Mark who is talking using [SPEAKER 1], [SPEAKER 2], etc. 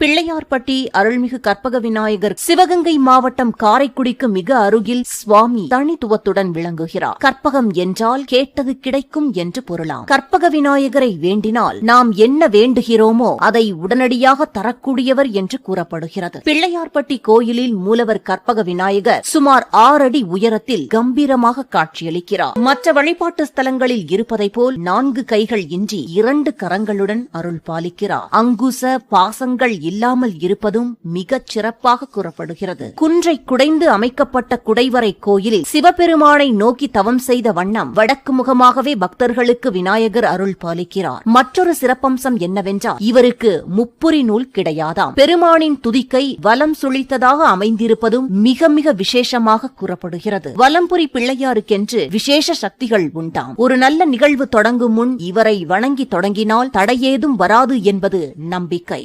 [SPEAKER 1] பிள்ளையார்பட்டி அருள்மிகு கற்பக விநாயகர் சிவகங்கை மாவட்டம் காரைக்குடிக்கு மிக அருகில் சுவாமி தனித்துவத்துடன் விளங்குகிறார். கற்பகம் என்றால் கேட்டது கிடைக்கும் என்று பொருளாம். கற்பக விநாயகரை வேண்டினால் நாம் என்ன வேண்டுகிறோமோ அதை உடனடியாக தரக்கூடியவர் என்று கூறப்படுகிறது. பிள்ளையார்பட்டி கோயிலில் மூலவர் கற்பக விநாயகர் சுமார் ஆறடி உயரத்தில் கம்பீரமாக காட்சியளிக்கிறார். மற்ற வழிபாட்டு ஸ்தலங்களில் இருப்பதை போல் நான்கு கைகள் இன்றி இரண்டு கரங்களுடன் அருள் பாலிக்கிறார். அங்குச பாசங்கள் இல்லாமல் இருப்பதும் மிகச் சிறப்பாக கூறப்படுகிறது. குன்றை குடைந்து அமைக்கப்பட்ட குடைவரை கோயிலில் சிவபெருமானை நோக்கி தவம் செய்த வண்ணம் வடக்கு முகமாகவே பக்தர்களுக்கு விநாயகர் அருள் பாலிக்கிறார். மற்றொரு சிறப்பம்சம் என்னவென்றால் இவருக்கு முப்புரி நூல் கிடையாதாம். பெருமானின் துதிக்கை வலம் சுழித்ததாக அமைந்திருப்பதும் மிக மிக விசேஷமாக கூறப்படுகிறது. வலம்புரி பிள்ளையாருக்கென்று விசேஷ சக்திகள் உண்டாம். ஒரு நல்ல நிகழ்வு தொடங்கும் முன் இவரை வணங்கி தொடங்கினால் தடையேதும் வராது என்பது நம்பிக்கை.